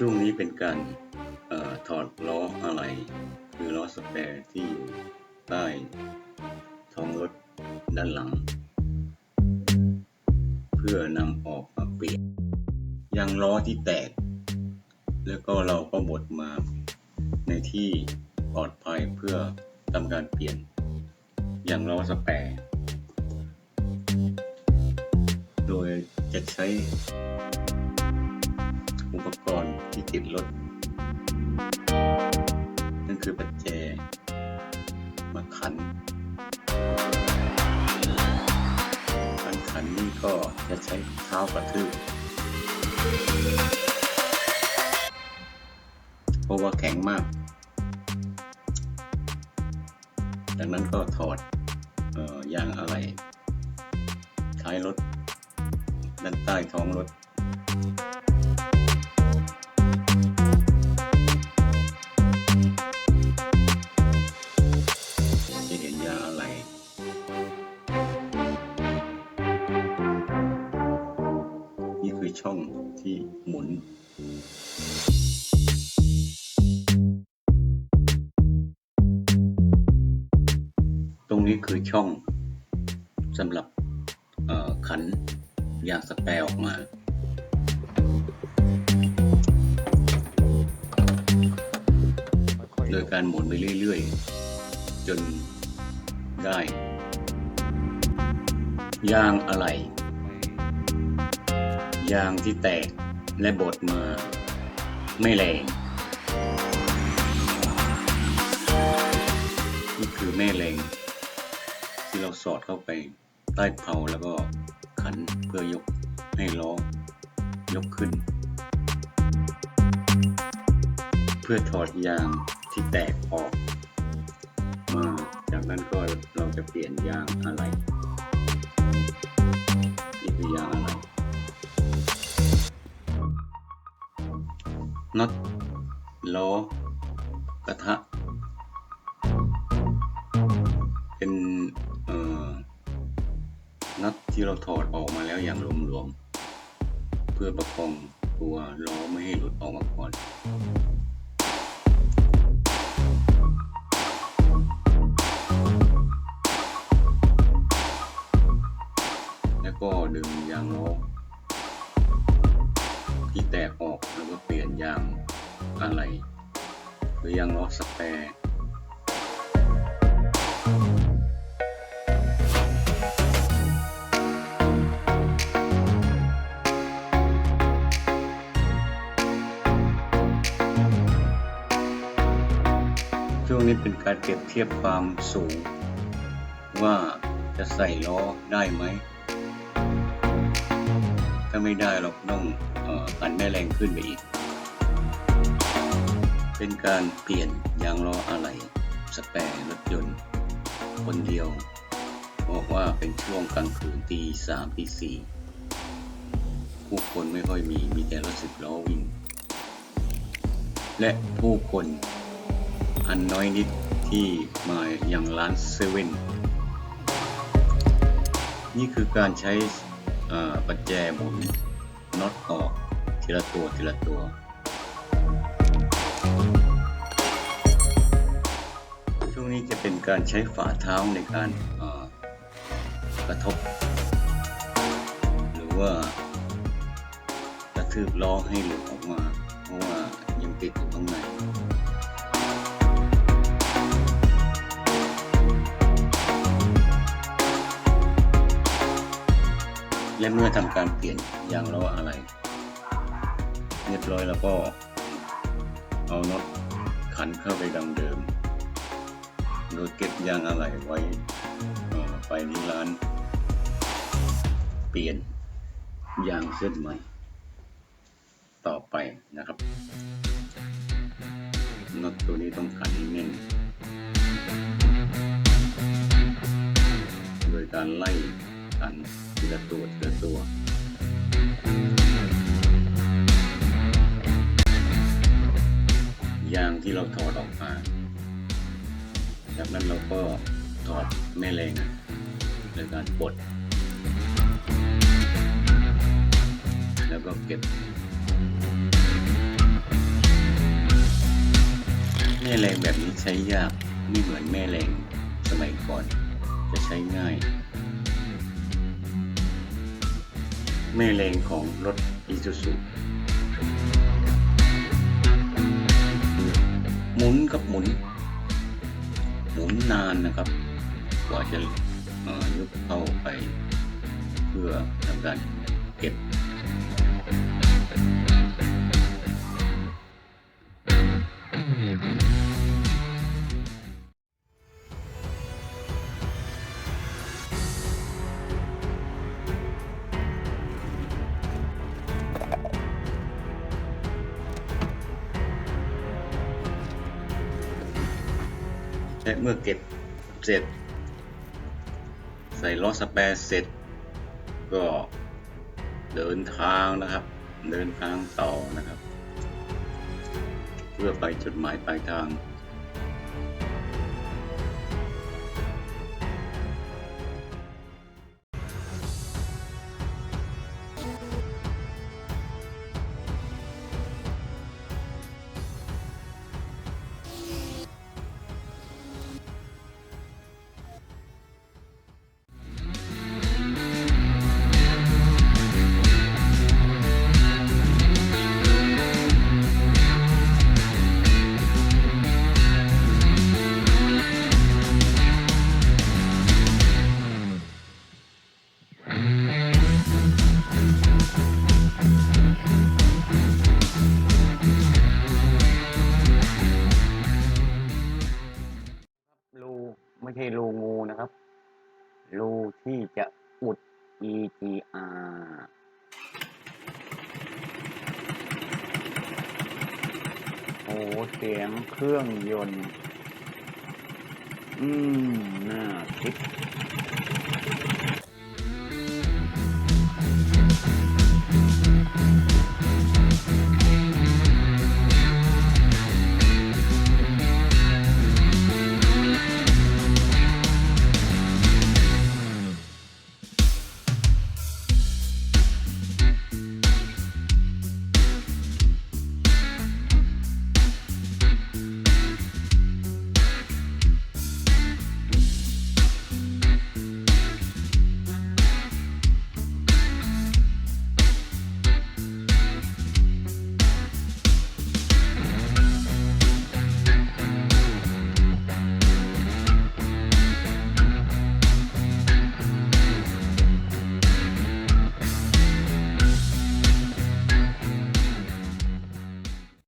ช่วงนี้เป็นการออถอดล้ออะไร คือล้อสแปร์ที่อยู่ใต้ท้องรถด้านหลัง เพื่อนำออกมาเปลี่ยนยางล้อที่แตก แล้วก็เราก็บดมาในที่ปลอดภัยเพื่อทำการเปลี่ยนยางล้อสแปร์โดยจะใช้ อุปกรณ์ที่ติดรถนั่นคือปัจแจมาขันการขันนี่ก็จะใช้เท้ากระทืบเพราะว่าแข็งมากจากนั้นก็ถอดออยางอะไรท้ายรถด้านใต้ท้องรถ มุนตรงนี้คือช่องสำหรับขันยางสแปรออกมา โดยการหมุนไปเรื่อยๆ จนได้ ยางอะไร ยางที่แตก และบดมาไม่แรงนี่คือแม่แรง ที่เราสอดเข้าไปใต้เพลาแล้วก็ขันเพื่อยกให้ล้อยกขึ้น เพื่อถอดยางที่แตกออกมาจากนั้นก็เราจะเปลี่ยนยางอะไรนี่คือยางอะไร น็อตล้อกระทะ เป็นเอ่อน็อตที่เราถอดออกมาแล้วอย่างหลวมๆเพื่อประคองตัวล้อไม่ให้หลุดออกมาก่อน ยางลอสแปร์ช่วงนี้เป็นการเปรียบเทียบความสูง ว่าจะใส่ล้อได้ไหม ถ้าไม่ได้เราต้องอปั่นแม่แรงขึ้นไปอีก เป็นการเปลี่ยนยางล้ออะไหล่สแปร์รถยนต์ คนเดียวบอกว่าเป็นช่วงกลางคืนตีสามตีสี่ผู้คนไม่ค่อยมีมีแต่รถสิบล้อวิ่ง และผู้คนอันน้อยนิดที่มาอย่างร้านเซเว่นนี่คือการใช้ปัจแจหมุนน็อตออกทีละตัวทีละตัว นี้จะเป็นการใช้ฝ่าเท้าในการกระทบ หรือว่ากระทืบล้อให้หลุดออกมา เพราะว่ายังติดอยู่ข้างในและเมื่อทำการเปลี่ยนยางล้ออะไร เรียบร้อยแล้วก็เอาน็อตขันเข้าไปดังเดิม โดยเก็บยางอะไรไว้ไปที่ร้าน เปลี่ยนยางเส้นใหม่ ต่อไปนะครับน็อตตัวนี้ต้องขันแน่นโดยการไล่ขันทีละตัวทีละตัวยางที่เราถอดออกมา จากนั้นเราก็ถอดแม่เหล็กโดยการปลดแล้วก็เก็บแม่แรงแบบนี้ใช้ยากไม่เหมือนแม่แรงสมัยก่อน จะใช้ง่าย แม่แรงของรถอีซูซุหมุนกับหมุน หมุนนานนะครับ กว่าจะยกเข้าไป เพื่อทำการเก็บ และเมื่อเก็บเสร็จ ใส่ล้อสแปรเสร็จ ก็เดินทางนะครับ เดินทางต่อนะครับ เพื่อไปจุดหมายปลายทาง ที่จะอุด EGR โอ้เสียงเครื่องยนต์ อืม น่าคิด